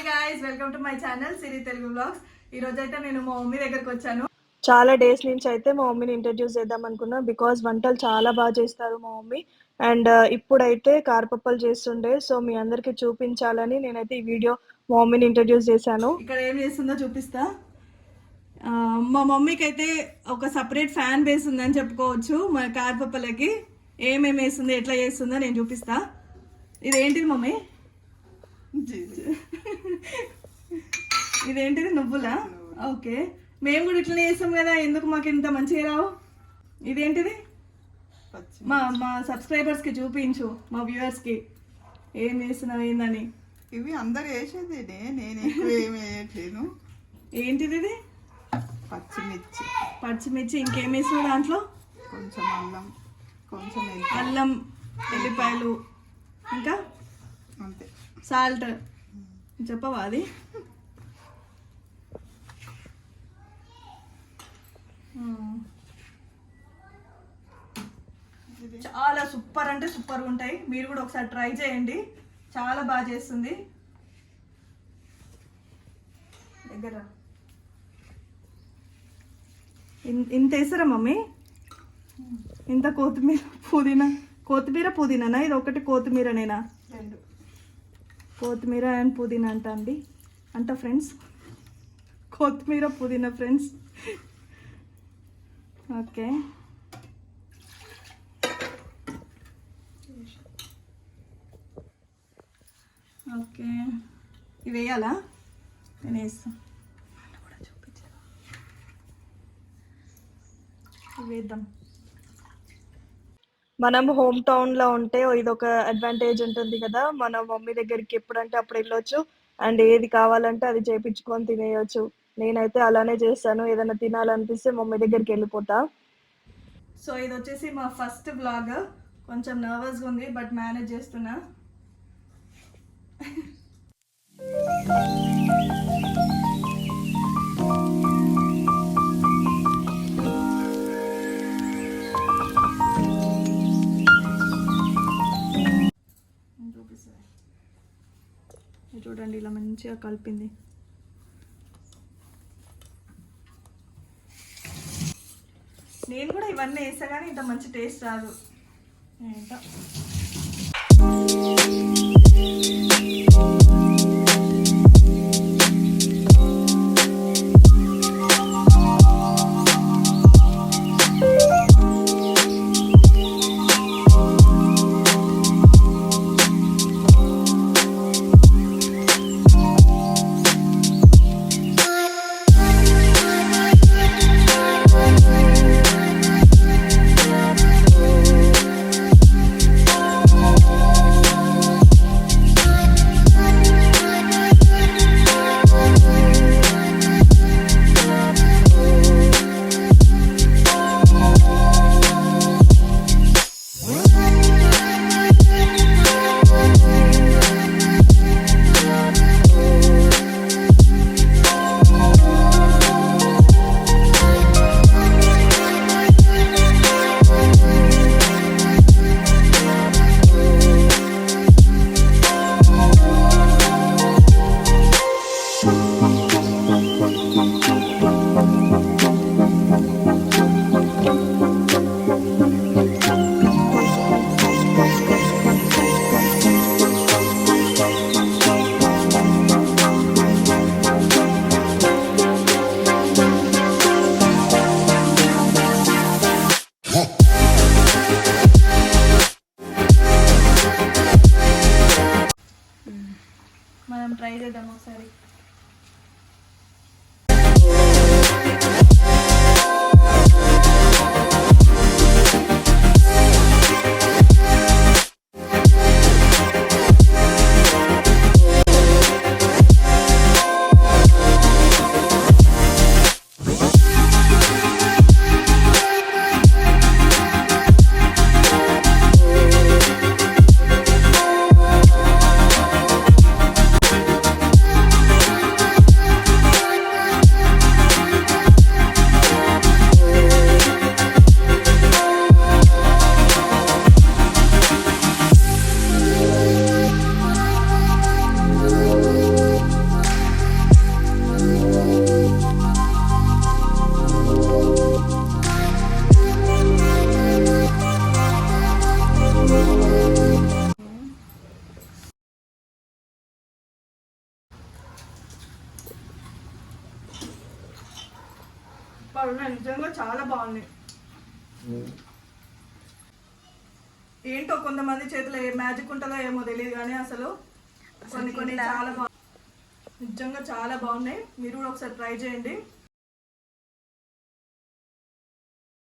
Hi guys welcome to my channel Siri Telugu blogs ఈ రోజు అయితే నేను మా మమ్మీ దగ్గరకు వచ్చాను. చాలా డేస్ నుంచి అయితే మా మమ్మీని ఇంట్రడ్యూస్ చేద్దాం అనుకున్నా బికాజ్ వంటలు చాలా బాగా చేస్తారు మా మమ్మీ. అండ్ ఇప్పుడైతే కారపప్పలు చేస్తుండే సో మీ అందరికి చూపించాలని నేనైతే ఈ వీడియో మా మమ్మీని ఇంట్రడ్యూస్ చేశాను. ఇక్కడ ఏం చేస్తుందో చూపిస్తా. మా మమ్మీకి అయితే ఒక సపరేట్ ఫ్యాన్ బేస్ ఉందని చెప్పుకోవచ్చు మన కార్పప్పలకి. ఏమేమి వేస్తుంది ఎట్లా చేస్తుందో నేను చూపిస్తా. ఇదేంటిది మమ్మీ? ఇదేంటిది నువ్వులా? ఓకే. మేము కూడా ఇట్లనే చేస్తాం కదా ఎందుకు మాకు ఇంత మంచిగా రావు? ఇదేంటిది? మా మా సబ్స్క్రైబర్స్కి చూపించు మా వ్యూవర్స్కి. ఏం చేస్తున్నావు ఏందని? ఇవి అందరు వేసేదేనే నేను ఎక్కువ ఏమి వేయట్లేను ఏంటిది ఇది? పచ్చిమిర్చి పచ్చిమిర్చి ఇంకేం వేసినావు దాంట్లో? కొంచెం అల్లం కొంచెం అల్లం ఎల్లిపాయలు. ఇంకా? అంతే. సాల్ట్. చెప్పవా అది? చాలా సూపర్ అంటే సూపర్ ఉంటాయి. మీరు కూడా ఒకసారి ట్రై చేయండి. చాలా బాగా చేస్తుంది. దగ్గర ఇంత వేసారా మమ్మీ? ఇంత కొత్తిమీర పుదీనా? కొత్తిమీర పుదీనానా? ఇది ఒకటి కొత్తిమీరనేనా? నేనా కొత్తిమీర అండ్ పుదీనా అంట అండి. అంట ఫ్రెండ్స్. కొత్తిమీర పుదీనా ఫ్రెండ్స్. ఓకే. ఓకే. ఇవి వేయాలా? నేను వేస్తాను ఇవి వేద్దాం. మనం హోమ్ టౌన్లో ఉంటే ఇది ఒక అడ్వాంటేజ్ ఉంటుంది కదా. మన మమ్మీ దగ్గరికి ఎప్పుడంటే అప్పుడు వెళ్ళొచ్చు. అండ్ ఏది కావాలంటే అది చేపించుకొని తినేయొచ్చు. నేనైతే అలానే చేస్తాను. ఏదైనా తినాలనిపిస్తే మమ్మీ దగ్గరికి వెళ్ళిపోతా. సో ఇది వచ్చేసి మా ఫస్ట్ బ్లాగ్ కొంచెం నర్వస్గా ఉంది బట్ మేనేజ్ చేస్తున్నా. చూడండి ఇలా మంచిగా కలిపింది. నేను కూడా ఇవన్నీ వేసా కానీ ఇంత మంచి టేస్ట్ రాదు. ఏంటో. ట్రై చేద్దాం ఒకసారి సూపర్ ఉన్నాయి నిజంగా చాలా బాగున్నాయి ఏంటో కొంతమంది చేతిలో ఏ మ్యాజిక్ ఉంటుందో ఏమో తెలియదు కానీ అసలు కొన్ని కొన్ని చాలా బాగు నిజంగా చాలా బాగున్నాయి. మీరు కూడా ఒకసారి ట్రై చేయండి.